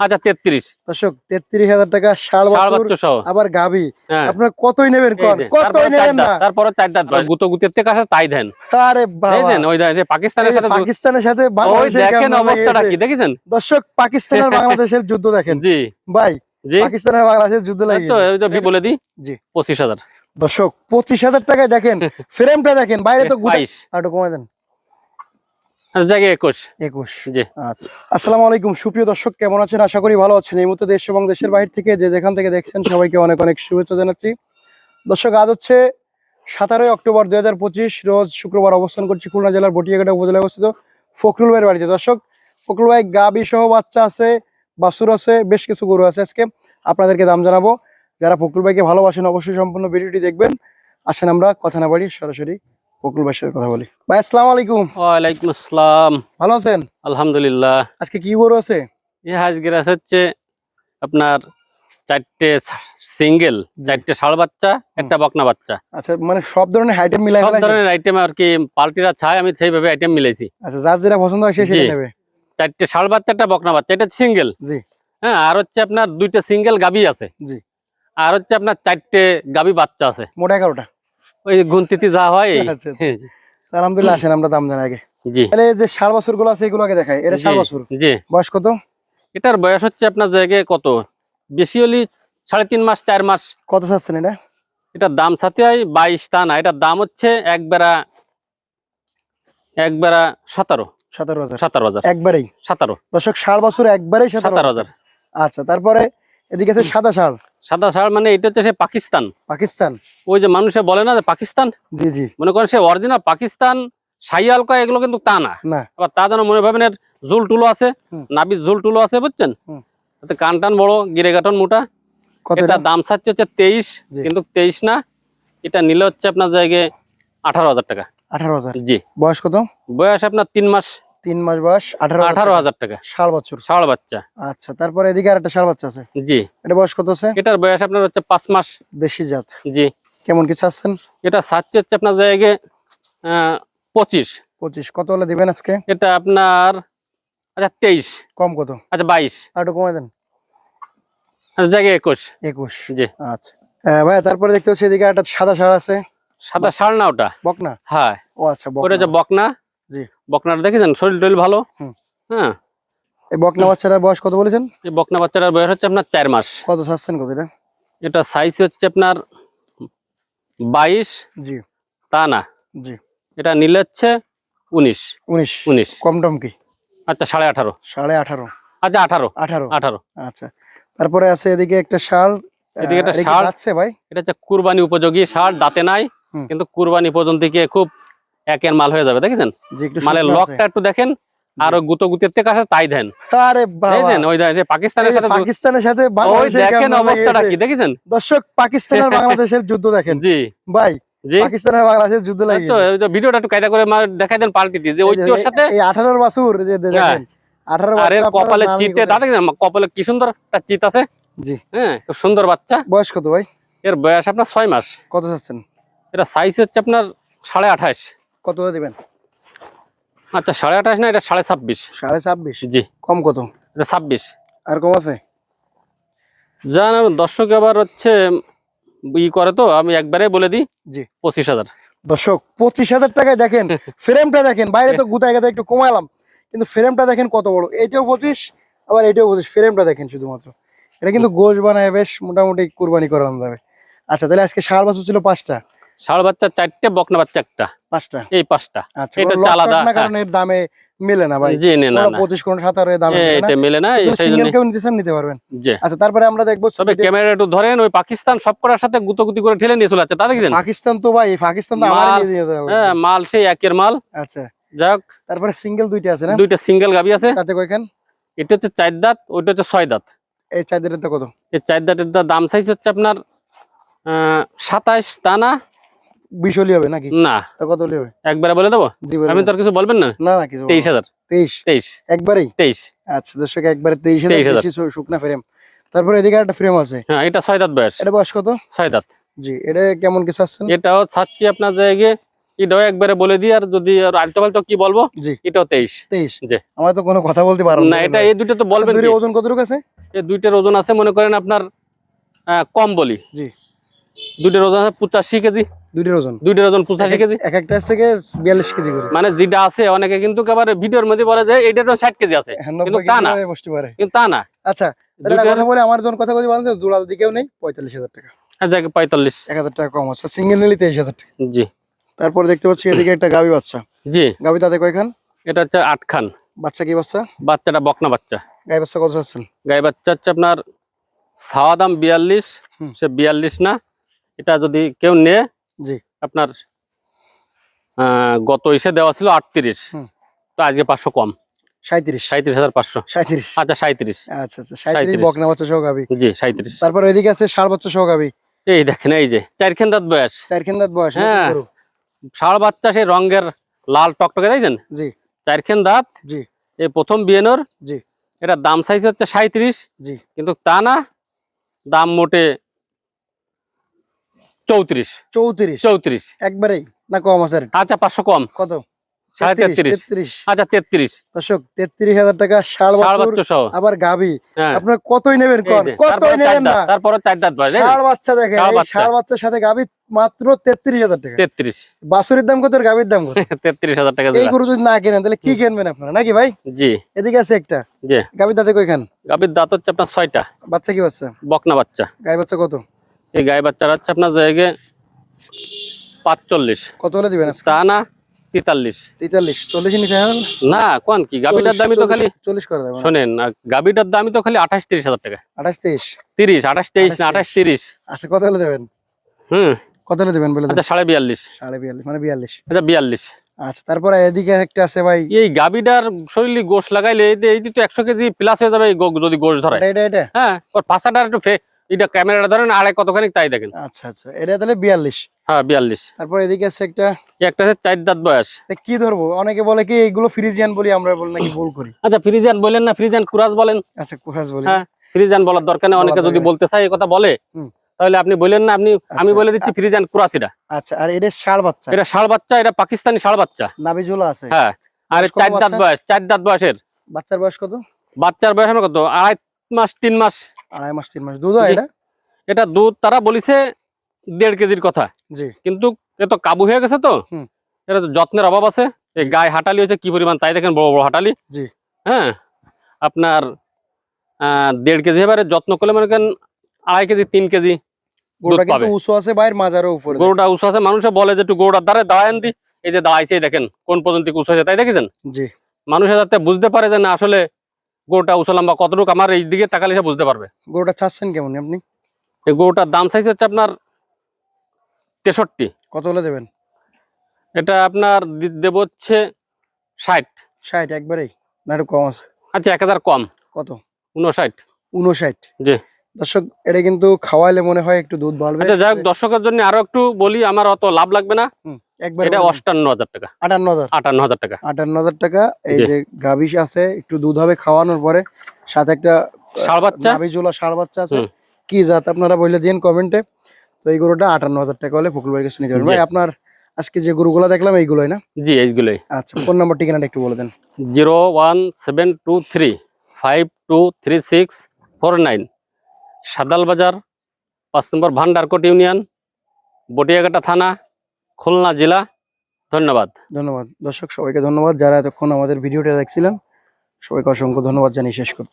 আচ্ছা তেত্রিশ। দর্শক তেত্রিশ হাজার টাকা ষাট বছর আবার গাবি হ্যাঁ। আপনার কতই নেবেন এই কর যে, কতই নেবেন না? তারপরে চার দাঁত। গুতো গুতের থেকে আসে তাই দেন। আরে বাবা। ওই দেখেন, যে পাকিস্তানের সাথে পাকিস্তানের সাথে বাংলাদেশের দেখেন অবস্থাটা কি দেখেছেন? দর্শক পাকিস্তান আর বাংলাদেশের যুদ্ধ দেখেন। জি। ভাই জি। পাকিস্তান আর বাংলাদেশের যুদ্ধ লাগে তো বলে দিই। জি। পঁচিশ হাজার। দর্শক পঁচিশ হাজার টাকায় দেখেন ফ্রেমটা দেখেন। বাইরে তো আর দেন জায়গায় একুশ একুশ জি আচ্ছা আসসালামু আলাইকুম। সুপ্রিয় দর্শক কেমন আছেন? আশা করি ভালো আছেন। এই মুহূর্তে দেশ এবং দেশের বাইরে থেকে যে যেখান থেকে দেখছেন সবাইকে অনেক অনেক শুভেচ্ছা জানাচ্ছি। দর্শক আজ হচ্ছে সতেরোই অক্টোবর রোজ শুক্রবার অবস্থান করছি খুলনা জেলার বটিয়াঘাটা উপজেলায় অবস্থিত ফখরুল ভাইয়ের বাড়িতে। দর্শক ফখরুল ভাই গাবি সহ বাচ্চা আছে বাসুর আছে বেশ কিছু গরু আছে আজকে। আপনাদেরকে দাম জানাব। যারা ফখরুল ভাইকে ভালোবাসেন অবশ্যই সম্পূর্ণ ভিডিওটি দেখবেন। আসেন আমরা কথা না বাড়ি সরাসরি ফখরুল ভাইয়ের সাথে কথা বলি। ভাই আসসালামু আলাইকুম। ওয়ালাইকুম আসসালাম। ভালো আছেন? আলহামদুলিল্লাহ। আজকে কি গরু আছে? এই হাজগির আছে হচ্ছে আপনার চারটে সিঙ্গেল চারটে ষাড় বাচ্চা একটা বকনা বাচ্চা। আচ্ছা মানে সব ধরনের আইটেম মিলাই সব ধরনের আইটেম আর কি পাল্টিরা আমি সেইভাবে আইটেম মিলেছি আচ্ছা যার যেটা পছন্দ হয় সে সেটা নেবে। চারটে ষাড় বাচ্চা একটা বকনা বাচ্চা এটা সিঙ্গেল। জি। হ্যাঁ আর হচ্ছে আপনার দুইটা সিঙ্গেল গাবি আছে। জি। আর হচ্ছে আপনার চারটে গাবি বাচ্চা আছে। মোট এগারোটা। ওই গুনতিতি যা হয়। আচ্ছা, আচ্ছা। তা আলহামদুলিল্লাহ আসেন আমরা দাম জানাই আগে। জি। তাহলে যে ষাট বছরগুলো আছে এগুলো আগে দেখায় এটা জি, বছর। জি। বয়স কত? এটার বয়স হচ্ছে আপনার জায়গায় কত? বেশি হলে সাড়ে তিন মাস চার মাস। কত চাচ্ছেন এটা? এটার দাম সাথে হয় বাইশ তা না এটার দাম হচ্ছে একবেলা একবেলা সতেরো। সতেরো হাজার। সতেরো হাজার। একবারেই? সতেরো। দর্শক ষাট বছর একবারেই সতেরো হাজার। আচ্ছা তারপরে এদিকে আছে সাদা ষাড় সাদা ষাড় মানে এটা হচ্ছে সে পাকিস্তান। পাকিস্তান। ওই যে মানুষে বলে না যে পাকিস্তান? জি জি। মনে করেন সে অরিজিনাল পাকিস্তান সাইয়াল কয় এগুলো কিন্তু তা না। আবার তা যেন মনে ভাবেন এর ঝুল টুলো আছে। নাবির ঝুল টুলো আছে বুঝছেন। কান টান বড় গিরে গাটন মোটা। এটা? দাম চাচ্ছে হচ্ছে তেইশ কিন্তু তেইশ না এটা নিলে হচ্ছে আপনার জায়গায় আঠারো হাজার টাকা। আঠারো হাজার। জি। বয়স কত? বয়স আপনার তিন মাস। তিন মাস বয়স আঠারো আঠারো হাজার টাকা। ষাট বছর। ষাড় বাচ্চা। আচ্ছা তারপরে এদিকে আর একটা ষাট বাচ্চা আছে? জি। এটা বয়স কত আছে? এটার বয়স আপনার হচ্ছে পাঁচ মাস। দেশি জাত। জি। কেমন কি চাচ্ছেন? এটা চাচ্ছে হচ্ছে আপনার জায়গায় পঁচিশ। পঁচিশ। কত হলে দিবেন আজকে? এটা আপনার আচ্ছা তেইশ। কম কত? আচ্ছা বাইশ। আর একটু কমাই দেন। আচ্ছা জায়গায় একুশ। একুশ। জি। আচ্ছা। ভাইয়া তারপরে দেখতে হচ্ছে এদিকে একটা সাদা শাড় আছে। সাদা ষাড় না ওটা? বকনা? হ্যাঁ। ও আচ্ছা ওটা বকনা। হচ্ছে বকনা। বকনাটা দেখেছেন? শরীর টরিল ভালো? হ্যাঁ। এই বকনা বাচ্চাটার বয়স কত বলেছেন? এই বকনা বাচ্চাটার বয়স হচ্ছে আপনার চার মাস। কত চাচ্ছেন কত এটা? এটা সাইজ হচ্ছে আপনার বাইশ। জি। তা না। জি। এটা নিলে হচ্ছে উনিশ। উনিশ। উনিশ। কম টম কি? আচ্ছা সাড়ে আঠারো। সাড়ে আঠারো। আচ্ছা আঠারো। আঠারো। আঠারো। আচ্ছা। তারপরে আছে এদিকে একটা শাল। এদিকে একটা ষাঁড়। আছে ভাই? এটা হচ্ছে কুরবানি উপযোগী সার দাঁতে নাই। কিন্তু কুরবানি পর্যন্ত গিয়ে খুব একের মাল হয়ে যাবে দেখেছেন? আছে। লকটা একটু দেখেন আর ওই গুতো গুতের থেকে আসে তাই দেন। আরে দেখেন ওই পাকিস্তানের সাথে পাকিস্তানের সাথে ওই বাংলাদেশের দেখেন অবস্থাটা কি দেখেছেন? দর্শক পাকিস্তান আর বাংলাদেশের যুদ্ধ দেখেন। জি। ভাই জি। পাকিস্তান আর বাংলাদেশের যুদ্ধ লাগে তো ওই ভিডিওটা একটু করে দেখাই দেন পাল্টি দিয়ে। যে ওইটার সাথে এই যে হ্যাঁ। দেখেন বাছুর আপনারা কপালে চিতে দাদা কপালে কি সুন্দর একটা চিত আছে। জি। হ্যাঁ খুব সুন্দর বাচ্চা। বয়স কত ভাই? এর বয়স আপনার ছয় মাস। কত চাচ্ছেন? এটা সাইজ হচ্ছে আপনার সাড়ে আঠাশ। কত দিবেন? আচ্ছা সাড়ে আঠাশ না এটা সাড়ে ছাব্বিশ। সাড়ে ছাব্বিশ? জি। কম কত? এটা ছাব্বিশ। আর কম আছে? জান দর্শক আবার হচ্ছে ই করে তো আমি একবারে বলে দিই জি। পঁচিশ হাজার। দর্শক পঁচিশ হাজার টাকায় দেখেন ফ্রেমটা দেখেন বাইরে তো গুতায় গাতে একটু কমালাম কিন্তু ফ্রেমটা দেখেন কত বড়। এটাও পঁচিশ আবার এটাও পঁচিশ ফ্রেমটা দেখেন শুধুমাত্র। এটা কিন্তু গোশ বানায় বেশ মোটামুটি কুরবানি করানো যাবে। আচ্ছা তাহলে আজকে ষাট বছর ছিল পাঁচটা ষাড় বাচ্চা চারটে বকনা বাচ্চা একটা। পাঁচটা? এই পাঁচটা। আচ্ছা এটা আলাদা, কারণ এর দামে মেলে না ভাই? জি না কোনো এর দামে এটা মেলে না সেই জন্য কেউ নিতে নিতে পারবেন। আচ্ছা তারপরে আমরা দেখব তবে ক্যামেরা একটু ধরেন ওই পাকিস্তান সব করার সাথে গুতোগুতি করে ঠেলে নিয়ে চলে যাচ্ছে তা পাকিস্তান তো ভাই পাকিস্তান তো নিয়ে হবে। হ্যাঁ মাল সেই একের মাল। আচ্ছা যাক তারপরে সিঙ্গেল দুইটা আছে না? দুইটা সিঙ্গেল গাবি আছে। তাতে কয়খান এটা হচ্ছে চার দাঁত ওইটা হচ্ছে ছয় দাঁত। এই চারদের কত? এই চার দাঁতের দাম সাইজ হচ্ছে আপনার সাতাইশ তা না বিশ হলি হবে নাকি? না। কত হলি হবে? একবারে বলে দেবো? আর কিছু বলবেন না? না না কিছু তেইশ হাজার। তেইশ? তেইশ। একবারেই? তেইশ। আচ্ছা দর্শক একবারে তেইশ হাজার 23,000 শুকনা ফ্রেম তারপরে এদিকে একটা ফ্রেম আছে। হ্যাঁ এটা ছয় দাঁত বয়স। এটা বয়স কত? ছয় দাঁত। জি এটা কেমন এটাও ছাড়ছি আপনার জায়গায় এটাও একবারে বলে দিই আর যদি আলতো কি বলব? জি। এটাও তেইশ। তেইশ? জি। আমার তো কোনো কথা বলতে পারব না এটা এই দুটো তো বলবেন দুইটা ওজন কতটুকু আছে? এই দুইটার ওজন আছে মনে করেন আপনার কম বলি। জি। দুইটার ওজন পঁচাশি কেজি। দুইটার ওজন? দুইটার ওজন পঁচাশি কেজি। এক একটা থেকে বিয়াল্লিশ কেজি করে। মানে যেটা আছে অনেকে কিন্তু একেবারে ভিডিওর মধ্যে বলে যে এইটা ষাট কেজি আছে। হ্যাঁ, কিন্তু তা না। হয়ে বসতে পারে। কিন্তু তা না। আচ্ছা তাহলে একটা দুইটার কথা বলে আমার যখন কথা বলছি বলেন জোড়া যদি কেউ নেই পঁয়তাল্লিশ হাজার টাকা। যাকে পঁয়তাল্লিশ। এক হাজার টাকা কম আছে সিঙ্গেল নিলে তেইশ হাজার টাকা। জি। তারপরে দেখতে পাচ্ছি এদিকে একটা গাবি বাচ্চা। জি। গাবি তাতে কয়খান? এটা হচ্ছে আট খান বাচ্চা কি বাচ্চা? বাচ্চাটা বকনা বাচ্চা। গাই বাচ্চা কত চাচ্ছেন? গাই বাচ্চা হচ্ছে আপনার ছাওয়া দাম বিয়াল্লিশ সে বিয়াল্লিশ না এটা যদি কেউ নে জি। আপনার গত ইসে দেওয়া ছিল আটত্রিশ। তো আজকে পাঁচশো কম। আচ্ছা আচ্ছা আচ্ছা সাঁত্রিশ 37 বকনা বাচ্চা সহ গাবি জি সাঁত্রিশ তারপর এদিকে আছে বাচ্চা এই দেখেন এই যে চারখান দাঁত বয়স। খেন্দাত বয়স হ্যাঁ। ষাড় বাচ্চা সেই রঙের লাল টকটকে দেখছেন? জি। চারখান দাঁত। জি। এই প্রথম বিয়েনোর। জি। এটা দাম সাইজ হচ্ছে সাঁত্রিশ জি। কিন্তু তা না দাম মোটে চৌত্রিশ। চৌত্রিশ। চৌত্রিশ। একবারেই? না কম আছে আচ্ছা পাঁচশো কম। কত? তেত্রিশ। তেত্রিশ। আচ্ছা তেত্রিশ। দর্শক তেত্রিশ হাজার টাকা বাচ্চা সহ। আবার হ্যাঁ। আপনার কতই নেবেন এই কর যে, কতই নেবেন না? তারপরে চার দাঁত বয়স বাচ্চা দেখেন ষাড় এই বাচ্চা। ষাড় বাচ্চার সাথে গাবি মাত্র তেত্রিশ হাজার টাকা। তেত্রিশ। বাছুরের দাম কত গাবির দাম কত? তেত্রিশ হাজার টাকা এই গরু যদি না কেনেন তাহলে কি কিনবেন আপনারা? নাকি ভাই? জি। এদিকে আছে একটা। জি। গাবির দাঁতে কইখান গাভীর দাঁত হচ্ছে আপনার ছয়টা। বাচ্চা কি বাচ্চা? বকনা বাচ্চা। গাই বাচ্চা কত? এই গায়ে বাচ্চারা হচ্ছে আপনার জায়গায় পাঁচচল্লিশ। কত হলে দিবেন তা না তেতাল্লিশ। তেতাল্লিশ। চল্লিশ নিচে না কোন কি দামই তো খালি চল্লিশ করে দেবেন শোনেন আর গাভীটার দামই তো খালি আঠাশ তিরিশ হাজার টাকা। আঠাশ তিরিশ? আঠাশ তেইশ না আঠাশ তিরিশ। আচ্ছা কত হলে দেবেন? হুম। কত হলে দেবেন বলে আচ্ছা সাড়ে বিয়াল্লিশ। সাড়ে বিয়াল্লিশ মানে বিয়াল্লিশ। আচ্ছা বিয়াল্লিশ। আচ্ছা তারপরে এদিকে একটা আছে ভাই। এই গাভীটার শরীরে গোশ লাগাইলে এই তো একশো কেজি প্লাস হয়ে যাবে যদি গোশ ধরে এটা এটা হ্যাঁ ওর একটু এটা ক্যামেরাটা ধরেন আড়াই কতখানি তাই দেখেন। আচ্ছা আচ্ছা। এটা তাহলে বিয়াল্লিশ? হ্যাঁ বিয়াল্লিশ। তারপর এদিকে আছে একটা একটা চার দাঁত বয়স। কি ধরবো? অনেকে বলে কি এগুলো ফ্রিজিয়ান বলি আমরা বলি নাকি ভুল করি। আচ্ছা ফ্রিজান বলেন না ফ্রিজান কুরাস বলেন। আচ্ছা কুরাস বলি। হ্যাঁ ফ্রিজান বলার দরকার নেই অনেকে যদি বলতে চায় এই কথা বলে তাহলে আপনি বলেন না আপনি আমি আচ্ছা, বলে দিচ্ছি ফ্রিজান কুরাসিটা আচ্ছা আর এটা ষাড় বাচ্চা। এটা ষাড় বাচ্চা এটা পাকিস্তানি ষাড় বাচ্চা। নাবিজুলা আছে। হ্যাঁ আর চার দাঁত বয়স চার দাঁত বয়সের। বাচ্চার বয়স কত? বাচ্চার বয়স আমার কত? আড়াই মাস তিন মাস। আড়াই মাস তিন মাস। দুধ হয় এটা? এটা দুধ তারা বলিছে দেড় কেজির কথা। জি। কিন্তু এ তো কাবু হয়ে গেছে তো। এটা তো যত্নের অভাব আছে। এই গায়ে হাঁটালি কি পরিমাণ তাই দেখেন বড় বড় হাঁটালি। জি। হ্যাঁ? আপনার দেড় কেজি এবারে যত্ন করলে মনে করেন আড়াই কেজি তিন কেজি গরুটা উঁচু আছে মানুষে বলে যে একটু গরুটার দ্বারা দি। এই যে দাঁড়াইছে দেখেন কোন পর্যন্ত উঁচু আছে তাই দেখেছেন? জি। মানুষে যাতে বুঝতে পারে যে না আসলে গরুটা উঁচু লম্বা কতটুকু আমার এই দিকে তাকালে সে বুঝতে পারবে। গরুটা ছাড়ছেন কেমন আপনি? এই গরুটার দাম সাইজ হচ্ছে আপনার তেষট্টি। কত হলে দেবেন? এটা আপনার দেব হচ্ছে ষাট। ষাট একবারেই? না একটু কম আছে। আচ্ছা এক হাজার কম। কত? উনষাট উনষাট জি। দর্শক এটা কিন্তু খাওয়াইলে মনে হয় একটু দুধ বাড়বে। আচ্ছা যাই হোক দর্শকের জন্য আরও একটু বলি আমার অত লাভ লাগবে না। একবার এটা। অষ্টান্ন হাজার টাকা। আটান্ন হাজার। আটান্ন হাজার টাকা। আটান্ন হাজার টাকা এই যে গাভীস আছে একটু দুধ হবে খাওয়ানোর পরে সাথে একটা ষাড় বাচ্চা? নাভিজোলা ষাড় বাচ্চা আছে। কি জাত আপনারা বলে দিন কমেন্টে। তো এই গরুটা আটান্ন হাজার টাকা হলে ফকুলবাড়ির কাছে নিতে পারবেন। ভাই আপনার আজকে যে গরুগুলো দেখলাম এইগুলোই না? জি এইগুলোই। আচ্ছা ফোন নাম্বার ঠিকানাটা একটু বলে দেন। Zero one seven two three five two three six four nine. Sadal Bazar, পাঁচ নম্বর ভান্ডারকোট ইউনিয়ন, বটিয়াঘাটা থানা, খুলনা জেলা। ধন্যবাদ। ধন্যবাদ। দর্শক, সবাইকে ধন্যবাদ যারা এতক্ষণ আমাদের ভিডিওটা দেখছিলেন। সবাইকে অসংখ্য ধন্যবাদ জানিয়ে শেষ করছি।